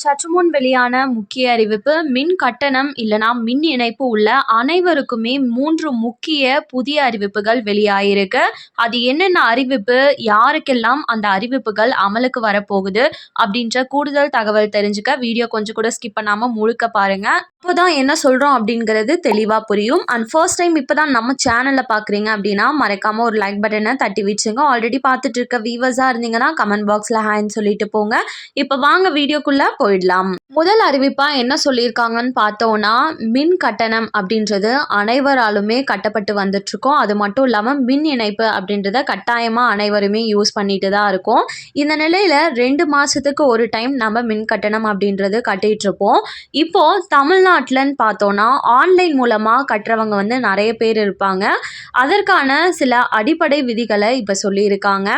சற்று முன் வெளியான முக்கிய அறிவிப்பு மின் கட்டணம் இல்லைனா மின் இணைப்பு உள்ள அனைவருக்குமே மூன்று முக்கிய புதிய அறிவிப்புகள் வெளியாயிருக்கு. அது என்னென்ன அறிவிப்பு யாருக்கெல்லாம் அந்த அறிவிப்புகள் அமலுக்கு வரப்போகுது அப்படின்ற கூடுதல் தகவல் தெரிஞ்சுக்க வீடியோ கொஞ்சம் கூட ஸ்கிப் பண்ணாமல் முழுக்க பாருங்க. அப்போதான் என்ன சொல்கிறோம் அப்படிங்கிறது தெளிவாக புரியும். அண்ட் ஃபர்ஸ்ட் டைம் இப்போ தான் நம்ம சேனலில் பார்க்குறீங்க அப்படின்னா மறக்காமல் ஒரு லைக் பட்டனை தட்டி வச்சுங்க. ஆல்ரெடி பார்த்துட்டு இருக்க வீவர்ஸாக இருந்தீங்கன்னா கமெண்ட் பாக்ஸில் ஹேன்னு சொல்லிட்டு போங்க. இப்போ வாங்க வீடியோக்குள்ளே போயிடலாம். முதல் அறிவிப்பாக என்ன சொல்லியிருக்காங்கன்னு பார்த்தோம்னா மின் கட்டணம் அப்படின்றது அனைவராலுமே கட்டப்பட்டு வந்துட்டுருக்கோம். அது மட்டும் இல்லாமல் மின் இணைப்பு அப்படின்றத கட்டாயமாக அனைவருமே யூஸ் பண்ணிட்டு தான் இருக்கோம். இந்த நிலையில் ரெண்டு மாதத்துக்கு ஒரு டைம் நம்ம மின் கட்டணம் அப்படின்றது கட்டிகிட்ருப்போம் இப்போது தமிழ்நாட்டில்னு பார்த்தோன்னா ஆன்லைன் மூலமாக கட்டுறவங்க வந்து நிறைய பேர் இருப்பாங்க. அதற்கான சில அடிப்படை விதிகளை இப்போ சொல்லியிருக்காங்க.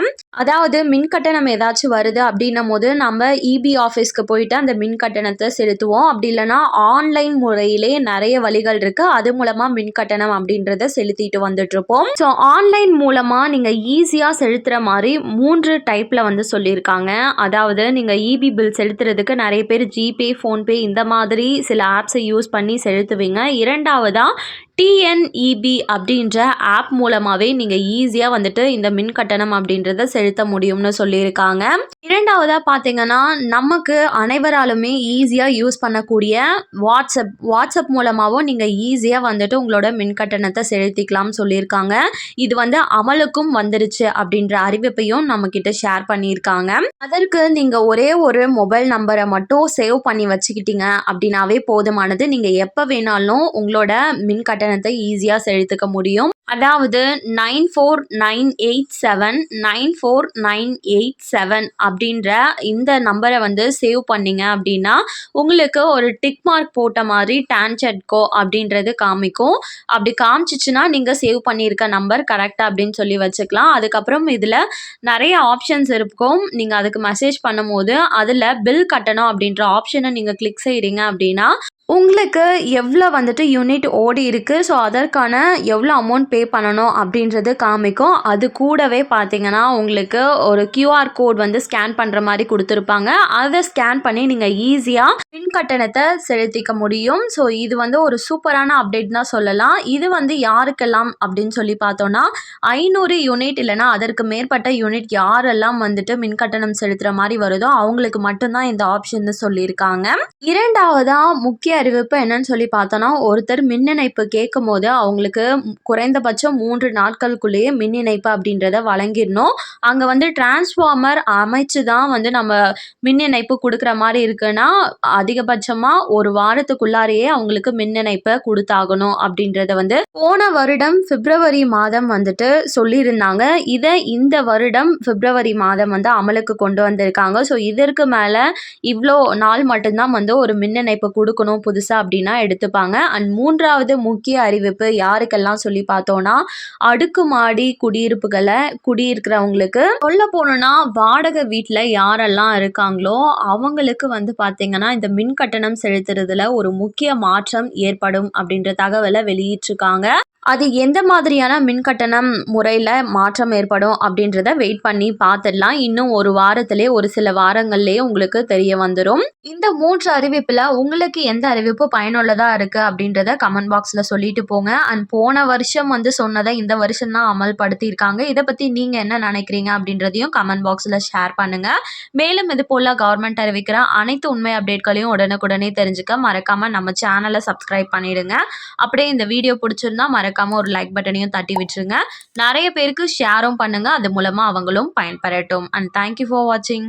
அதாவது மின் கட்டணம் ஏதாச்சும் வருது அப்படின்னும் போது நம்ம இபி ஆஃபீஸ்க்கு போயிட்டு அந்த மின் கட்டணம் கட்டணத்தை செலுத்துவோம். அப்படி இல்லைன்னா ஆன்லைன் முறையிலே நிறைய வழிகள் இருக்குது அது மூலமாக மின் கட்டணம் அப்படின்றத செலுத்திட்டு வந்துட்ருப்போம் ஸோ ஆன்லைன் மூலமாக நீங்கள் ஈஸியாக செலுத்துகிற மாதிரி மூன்று டைப்பில் வந்து சொல்லியிருக்காங்க. அதாவது நீங்கள் இபி பில் செலுத்துறதுக்கு நிறைய பேர் ஜிபே ஃபோன்பே இந்த மாதிரி சில ஆப்ஸை யூஸ் பண்ணி செலுத்துவீங்க. இரண்டாவதாக டிஎன்இபி அப்படின்ற ஆப் மூலமாகவே நீங்கள் ஈஸியாக வந்துட்டு இந்த மின் கட்டணம் அப்படின்றத செலுத்த முடியும்னு சொல்லியிருக்காங்க. இரண்டாவதாக பார்த்தீங்கன்னா நமக்கு அனைவராலுமே ஈஸியாக யூஸ் பண்ணக்கூடிய வாட்ஸ்அப் வாட்ஸ்அப் மூலமாகவும் நீங்கள் ஈஸியாக வந்துட்டு உங்களோட மின் கட்டணத்தை செலுத்திக்கலாம்னு சொல்லியிருக்காங்க. இது வந்து அமலுக்கும் வந்துருச்சு அப்படின்ற அறிவிப்பையும் நம்மக்கிட்ட ஷேர் பண்ணியிருக்காங்க. அதற்கு நீங்கள் ஒரே ஒரு மொபைல் நம்பரை மட்டும் சேவ் பண்ணி வச்சுக்கிட்டீங்க அப்படின்னாவே போதுமானது. நீங்கள் எப்போ வேணாலும் உங்களோட மின் கட்டணத்தை ஈஸியாக செலுத்திக்க முடியும். அதாவது nine four nine eight seven nine four nine eight seven அப்படின்ற இந்த நம்பரை வந்து சேவ் பண்ணிங்க அப்படின்னா உங்களுக்கு ஒரு டிக் மார்க் போட்ட மாதிரி டான்செட்கோ அப்படின்றது காமிக்கும். அப்படி காமிச்சிச்சுன்னா நீங்கள் சேவ் பண்ணியிருக்க நம்பர் கரெக்டாக அப்படின்னு சொல்லி வச்சுக்கலாம். அதுக்கப்புறம் இதில் நிறைய ஆப்ஷன்ஸ் இருக்கும். நீங்கள் அதுக்கு மெசேஜ் பண்ணும்போது அதில் பில் கட்டணும் அப்படின்ற ஆப்ஷனை நீங்கள் கிளிக் செய்கிறீங்க அப்படின்னா உங்களுக்கு எவ்வளோ வந்துட்டு யூனிட் ஓடி இருக்குது ஸோ அதற்கான எவ்வளோ அமௌண்ட் பே பண்ணணும் அப்படின்றது காமிக்கும். அது கூடவே பார்த்தீங்கன்னா உங்களுக்கு ஒரு கியூஆர் கோட் வந்து ஸ்கேன் பண்ணுற மாதிரி கொடுத்துருப்பாங்க. அதை ஸ்கேன் பண்ணி நீங்கள் ஈஸியாக மின் கட்டணத்தை செலுத்திக்க முடியும். ஸோ இது வந்து ஒரு சூப்பரான அப்டேட் தான் சொல்லலாம். இது வந்து யாருக்கெல்லாம் அப்படின்னு சொல்லி பார்த்தோன்னா ஐநூறு யூனிட் இல்லைனா அதற்கு மேற்பட்ட யூனிட் யாரெல்லாம் வந்துட்டு மின் கட்டணம் செலுத்துகிற மாதிரி வருதோ அவங்களுக்கு மட்டும்தான் இந்த ஆப்ஷன் சொல்லியிருக்காங்க. இரண்டாவதாக முக்கிய அறிவிப்பு என்னன்னு சொல்லி பார்த்தோன்னா ஒருத்தர் மின் இணைப்பு கேட்கும் போது அவங்களுக்கு குறைந்தபட்சம் மூன்று நாட்களுக்குள்ளேயே மின் இணைப்பு அப்படின்றத வழங்கிடணும். அங்கே வந்து டிரான்ஸ்ஃபார்மர் அமைச்சு தான் வந்து நம்ம மின் இணைப்பு கொடுக்குற மாதிரி இருக்குன்னா அதிகபட்சமாக ஒரு வாரத்துக்குள்ளாரையே அவங்களுக்கு மின் இணைப்பை கொடுத்தாகணும் அப்படின்றத வந்து போன வருடம் பிப்ரவரி மாதம் வந்துட்டு சொல்லியிருந்தாங்க. இதை இந்த வருடம் பிப்ரவரி மாதம் வந்து அமலுக்கு கொண்டு வந்திருக்காங்க. ஸோ இதற்கு மேலே இவ்வளோ நாள் மட்டும்தான் வந்து ஒரு மின் இணைப்பு கொடுக்கணும் புதுசாக அப்படின்னா எடுத்துப்பாங்க. அண்ட் மூன்றாவது முக்கிய அறிவிப்பு யாருக்கெல்லாம் சொல்லி பார்த்தோன்னா அடுக்குமாடி குடியிருப்புகளை குடியிருக்கிறவங்களுக்கு. சொல்ல போனோம்னா வாடகை வீட்டில் யாரெல்லாம் இருக்காங்களோ அவங்களுக்கு வந்து பார்த்திங்கன்னா இந்த மின் கட்டணம் செலுத்துறதுல ஒரு முக்கிய மாற்றம் ஏற்படும் அப்படின்ற தகவலை வெளியிட்டிருக்காங்க. அது எந்த மாதிரியான மின் கட்டணம் முறையில் மாற்றம் ஏற்படும் அப்படின்றத வெயிட் பண்ணி பார்த்துடலாம். இன்னும் ஒரு வாரத்திலே ஒரு சில வாரங்கள்லேயே உங்களுக்கு தெரிய வந்துடும் இந்த மூன்று அறிவிப்பில் உங்களுக்கு எந்த அறிவிப்பு பயனுள்ளதாக இருக்குது அப்படின்றத கமெண்ட் பாக்ஸில் சொல்லிட்டு போங்க. அண்ட் போன வருஷம் வந்து சொன்னதை இந்த வருஷம் தான் அமல்படுத்தியிருக்காங்க. இதை பற்றி நீங்கள் என்ன நினைக்கிறீங்க அப்படின்றதையும் கமெண்ட் பாக்ஸில் ஷேர் பண்ணுங்கள் மேலும் இது போல் கவர்மெண்ட் அறிவிக்கிற அனைத்து உண்மை அப்டேட்களையும் உடனுக்குடனே தெரிஞ்சுக்க மறக்காமல் நம்ம சேனலை சப்ஸ்கிரைப் பண்ணிவிடுங்க அப்படியே இந்த வீடியோ பிடிச்சிருந்தா மறக்க மறக்காமல் ஒரு லைக் பட்டனையும் தட்டி விட்டுருங்க. நிறைய பேருக்கு ஷேரும் பண்ணுங்கள் அது மூலமாக அவங்களும் பயன்பெறட்டும். அண்ட் தேங்க்யூ ஃபார் வாட்சிங்